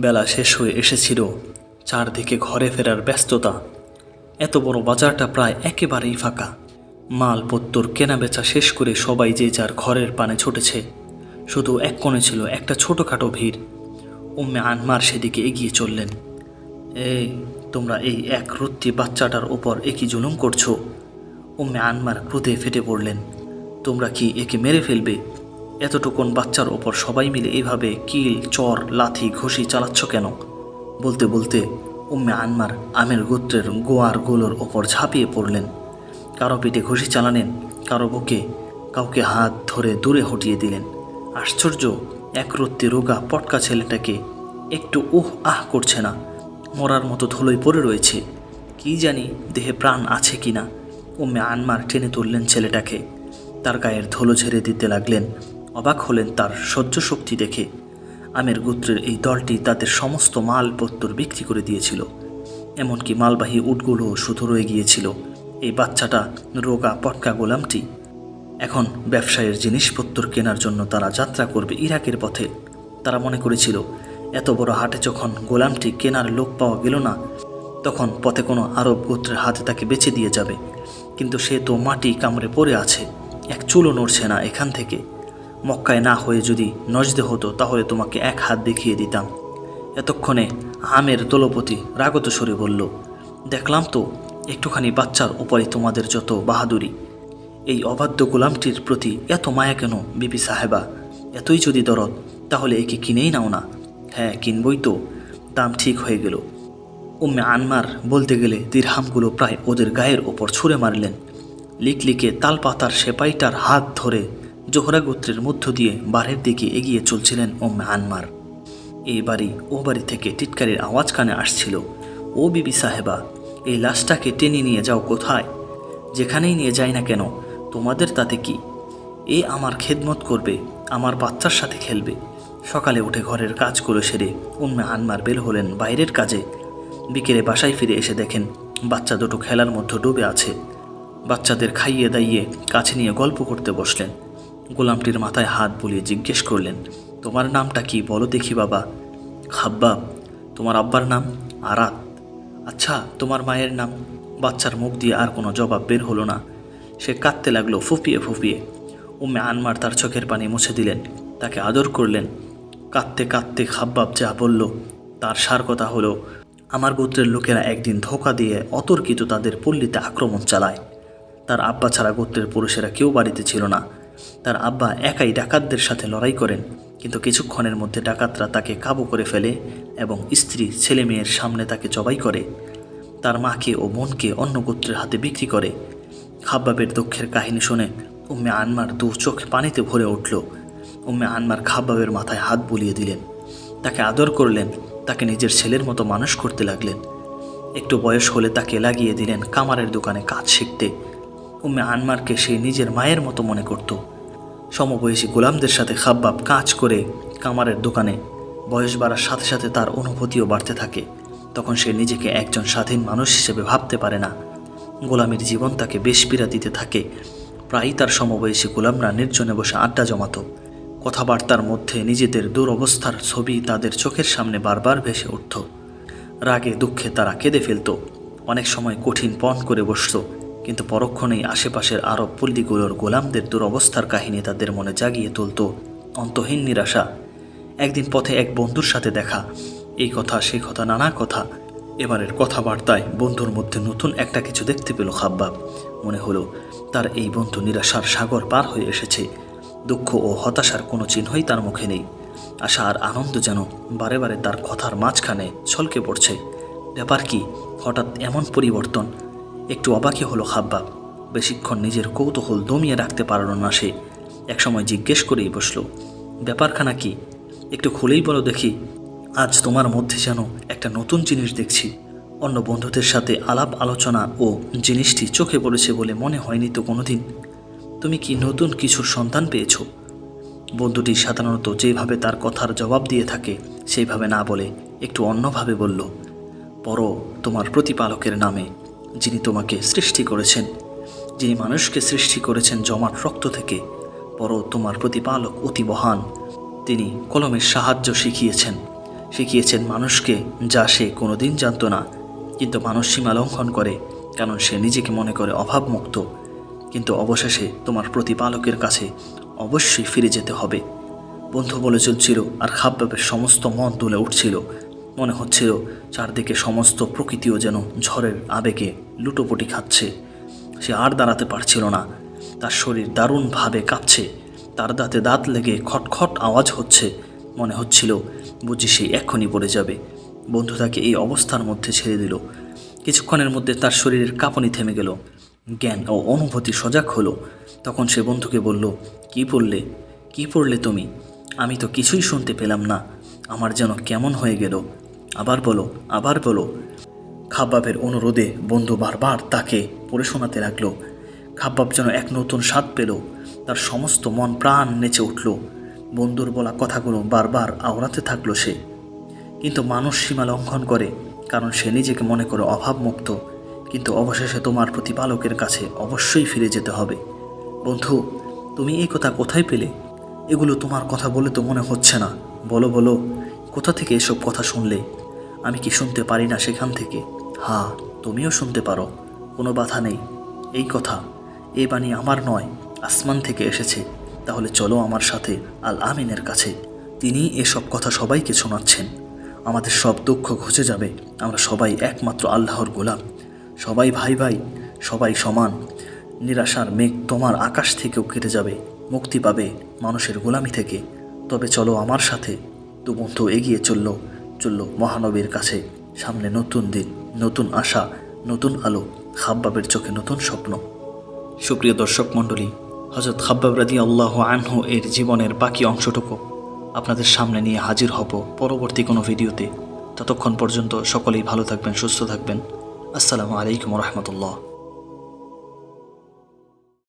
বেলা শেষ হয়ে এসেছিল। চারদিকে ঘরে ফেরার ব্যস্ততা। এত বড় বাজারটা প্রায় একেবারেই ফাঁকা। মালপত্তর কেনাবেচা শেষ করে সবাই যে যার ঘরের পানে ছুটেছে। শুধু এক কোণে ছিল একটা ছোটোখাটো ভিড়। উম্মে আনমার সেদিকে এগিয়ে চললেন। এই, তোমরা এই এক রত্তি বাচ্চাটার ওপর একই জুলুম করছ? উম্মে আনমার ক্রোধে ফেটে পড়লেন। তোমরা কি একে মেরে ফেলবে? এতটুকুন বাচ্চার ওপর সবাই মিলে এভাবে কিল, চর, লাথি, ঘষি চালাচ্ছ কেন? বলতে বলতে উম্মে আনমার আমের গোত্রের গোয়ার গোলোর ওপর ঝাঁপিয়ে পড়লেন। কারও পিঠে ঘষি চালালেন, কারও বুকে কাউকে হাত ধরে দূরে হটিয়ে দিলেন। আশ্চর্য, এক রত্তি রোগা পটকা ছেলেটাকে একটু উহ আহ করছে না, মরার মতো ধুলোয় পড়ে রয়েছে। কি জানি দেহে প্রাণ আছে কি না উম্মে আনমার টেনে তুললেন ছেলেটাকে। তার গায়ের ধুলো ঝেড়ে দিতে লাগলেন। অবাক হলেন তার সহ্য শক্তি দেখে। আমের গোত্রের এই দলটি তাদের সমস্ত মালপত্তর বিক্রি করে দিয়েছিল। এমনকি মালবাহী উটগুলো শুধু রয়ে গিয়েছিল। এই বাচ্চাটা রোগা পটকা গোলামটি। এখন ব্যবসায়ের জিনিসপত্র কেনার জন্য তারা যাত্রা করবে ইরাকের পথে। তারা মনে করেছিল, এত বড় হাটে যখন গোলামটি কেনার লোক পাওয়া গেল না, তখন পথে কোনো আরব গোত্রের হাতে তাকে বেছে দিয়ে যাবে। কিন্তু সে তো মাটি কামড়ে পড়ে আছে, এক চুলও নড়ছে না এখান থেকে। মক্কায় না হয়ে যদি নজদে হতো, তাহলে তোমাকে এক হাত দেখিয়ে দিতাম। এতক্ষণে আমের দলপতি রাগত সরে বলল, দেখলাম তো, একটুখানি বাচ্চার উপরে তোমাদের যত বাহাদুরি। এই অবাধ্য গোলামটির প্রতি এত মায়া কেন, বিবি সাহেবা? এতই যদি দরদ, তাহলে একে কিনেই নাও না। হ্যাঁ কিনবই তো। দাম ঠিক হয়ে গেল। উম্মে আনমার বলতে গেলে দিরহামগুলো প্রায় ওদের গায়ের ওপর ছুঁড়ে মারলেন। লিকলিকে তালপাতার সেপাইটার হাত ধরে জোহরা গোত্রের মধ্য দিয়ে বাড়ির দিকে এগিয়ে চলছিলেন উম্মে আনমার। এই বাড়ি ও বাড়ি থেকে টিটকারির আওয়াজ কানে আসছিল, ও বিবি সাহেবা, এই লাশটাকে টেনে নিয়ে যাও কোথায়? যেখানেই নিয়ে যাই না কেন, তোমাদের তাতে কি? এ আমার খেদমত করবে, আমার বাচ্চার সাথে খেলবে। সকালে উঠে ঘরের কাজগুলো সেরে উম্মে আনমার বের হলেন বাইরের কাজে। বিকেলে বাসায় ফিরে এসে দেখেন বাচ্চা দুটো খেলার মধ্যে ডুবে আছে। বাচ্চাদের খাইয়ে দাইয়ে কাছে নিয়ে গল্প করতে বসলেন। গোলামটির মাথায় হাত বুলিয়ে জিজ্ঞেস করলেন, তোমার নামটা কি বলো দেখি বাবা? খাব্বাব তোমার আব্বার নাম আরাত। আচ্ছা তোমার মায়ের নাম? বাচ্চার মুখ দিয়ে আর কোনো জবাব বের হলো না। সে কাঁদতে লাগল, ফুপিয়ে ফুপিয়ে। উম্মে আনমার তার চোখের পানি মুছে দিলেন, তাকে আদর করলেন। কাঁদতে কাঁদতে খাব্বাব যা বলল, তার সার কথা হলো, আমার গোত্রের লোকেরা একদিন ধোকা দিয়ে অতর্কিত তাদের পল্লীতে আক্রমণ চালায়। তার আব্বা ছাড়া গোত্রের পুরুষেরা কেউ বাড়িতে ছিল না। তার আব্বা একাই ডাকাতদের সাথে লড়াই করেন। কিন্তু কিছুক্ষণের মধ্যে ডাকাতরা তাকে কাবু করে ফেলে এবং স্ত্রী, ছেলে মেয়ের সামনে তাকে জবাই করে। তার মাকে ও বোনকে অন্য গোত্রের হাতে বিক্রি করে। খাব্বাবের দুঃখের কাহিনী শুনে উম্মে আনমার দু চোখ পানিতে ভরে উঠল। উম্মে আনমার খাব্বাবের মাথায় হাত বুলিয়ে দিলেন। তাকে আদর করলেন, তাকে নিজের ছেলের মতো মানুষ করতে লাগলেন। একটু বয়স হলে তাকে লাগিয়ে দিলেন কামারের দোকানে কাজ শিখতে। উম্মে আনমারকে সে নিজের মায়ের মতো মনে করত। সমবয়সী গোলামদের সাথে খাব্বাব কাজ করে কামারের দোকানে। বয়স বাড়ার সাথে সাথে তার অনুভূতিও বাড়তে থাকে। তখন সে নিজেকে একজন স্বাধীন মানুষ হিসেবে ভাবতে পারে না। গোলামের জীবন তাকে বেশ পীড়া দিতে থাকে। প্রায়ই তার সমবয়সী গোলামরা নির্জনে বসে আড্ডা জমাত। কথাবার্তার মধ্যে নিজেদের দুরবস্থার ছবি তাদের চোখের সামনে বারবার ভেসে উঠত। রাগে দুঃখে তারা কেঁদে ফেলত। অনেক সময় কঠিন পণ করে বসত। কিন্তু পরক্ষণেই আশেপাশের আরব পল্লীগুলোর গোলামদের দুরবস্থার কাহিনী তাদের মনে জাগিয়ে তুলত। অন্তহীন নিরাশা। একদিন পথে এক বন্ধুর সাথে দেখা। এই কথা, সেই কথা, নানা কথা। এবারের কথাবার্তায় বন্ধুর মধ্যে নতুন একটা কিছু দেখতে পেল খাব্বাব। মনে হলো, তার এই বন্ধু নিরাশার সাগর পার হয়ে এসেছে। দুঃখ ও হতাশার কোনো চিহ্নই তার মুখে নেই। আশা আর আনন্দ যেন বারে বারে তার কথার মাঝখানে ছলকে পড়ছে। ব্যাপার কি? হঠাৎ এমন পরিবর্তন? একটু অবাকই হলো খাব্বাব বেশিক্ষণ নিজের কৌতূহল দমিয়ে রাখতে পারল না সে। একসময় জিজ্ঞেস করেই বসল, ব্যাপারখানা কি? একটু খুলেই বলো দেখি। আজ তোমার মধ্যে যেন একটা নতুন জিনিস দেখছি। অন্য বন্ধুদের সাথে আলাপ আলোচনা ও জিনিসটি চোখে পড়েছে বলে মনে হয়নি তো কোনোদিন। তুমি কি নতুন কিছুর সন্ধান পেয়েছ? বন্ধুটি সাধারণত যেভাবে তার কথার জবাব দিয়ে থাকে, সেইভাবে না বলে একটু অন্যভাবে বলল পর তোমার প্রতিপালকের নামে যিনি তোমাকে সৃষ্টি করেছেন। যিনি মানুষকে সৃষ্টি করেছেন জমাট রক্ত থেকে পর তোমার প্রতিপালক অতি মহান। তিনি কলমের সাহায্য শিখিয়েছেন। শিখিয়েছেন মানুষকে যা সে কোনোদিন জানতো না। কিন্তু মানুষ সীমা লঙ্ঘন করে, কারণ সে নিজেকে মনে করে অভাবমুক্ত। কিন্তু অবশেষে তোমার প্রতিপালকের কাছে অবশ্যই ফিরে যেতে হবে। বন্ধু বলে চলছিল, আর খাব্বাবের সমস্ত মন তুলে উঠছিল। মনে হচ্ছিল, চারদিকে সমস্ত প্রকৃতিও যেন ঝড়ের আবেগে লুটোপুটি খাচ্ছে। সে আর দাঁড়াতে পারছিল না। তার শরীর দারুণভাবে কাঁপছে। তার দাঁতে দাঁত লেগে খটখট আওয়াজ হচ্ছে। মনে হচ্ছিল বুঝি সে এক্ষুনি পড়ে যাবে। বন্ধু তাকে এই অবস্থার মধ্যে ছেড়ে দিল। কিছুক্ষণের মধ্যে তার শরীরের কাঁপনি থেমে গেল। জ্ঞান ও অনুভূতি সজাগ হলো। তখন সে বন্ধুকে বলল, কি পড়লে? কি পড়লে তুমি? আমি তো কিছুই শুনতে পেলাম না। আমার যেন কেমন হয়ে গেল। আবার বলো আবার বলো। খাব্বাবের অনুরোধে বন্ধু বারবার তাকে পড়ে শোনাতে লাগল। খাব্বাব যেন এক নতুন স্বাদ পেল, তার সমস্ত মন প্রাণ নেচে উঠল। বন্ধুর বলা কথাগুলো বারবার আওড়াতে থাকল সে। কিন্তু মানুষ সীমা লঙ্ঘন করে, কারণ সে নিজেকে মনে করে অভাবমুক্ত। কিন্তু অবশেষে তোমার প্রতিপালকের কাছে অবশ্যই ফিরে যেতে হবে। বন্ধু, তুমি এই কথা কোথায় পেলে? এগুলো তোমার কথা বলে তো মনে হচ্ছে না। বলো বলো, কোথা থেকে এসব কথা শুনলে? আমি কি শুনতে পারি না সেখান থেকে? হ্যাঁ তুমিও শুনতে পারো। কোনো বাধা নেই। এই কথা, এ বাণী আমার নয়, আসমান থেকে এসেছে। তাহলে চলো আমার সাথে আল আমিনের কাছে। তিনি এসব কথা সবাইকে শোনাচ্ছেন। আমাদের সব দুঃখ ঘুচে যাবে। আমরা সবাই একমাত্র আল্লাহর গোলাম। সবাই ভাই ভাই, সবাই সমান। নিরাশার মেঘ তোমার আকাশ থেকেও কেটে যাবে। মুক্তি পাবে মানুষের গোলামি থেকে। তবে চলো আমার সাথে। তো বন্ধু এগিয়ে চলল চলল মহানবীর কাছে। সামনে নতুন দিন। নতুন আশা, নতুন আলো, খাব্বাবের চোখে নতুন স্বপ্ন। সুপ্রিয় দর্শক মণ্ডলী হজরত খাব্বাব রাদি আল্লাহ আনহু এর জীবনের বাকি অংশটুকু আপনাদের সামনে নিয়ে হাজির হব পরবর্তী কোনো ভিডিওতে। ততক্ষণ পর্যন্ত সকলেই ভালো থাকবেন, সুস্থ থাকবেন। আসসালামু আলাইকুম রহমতুল্লাহ।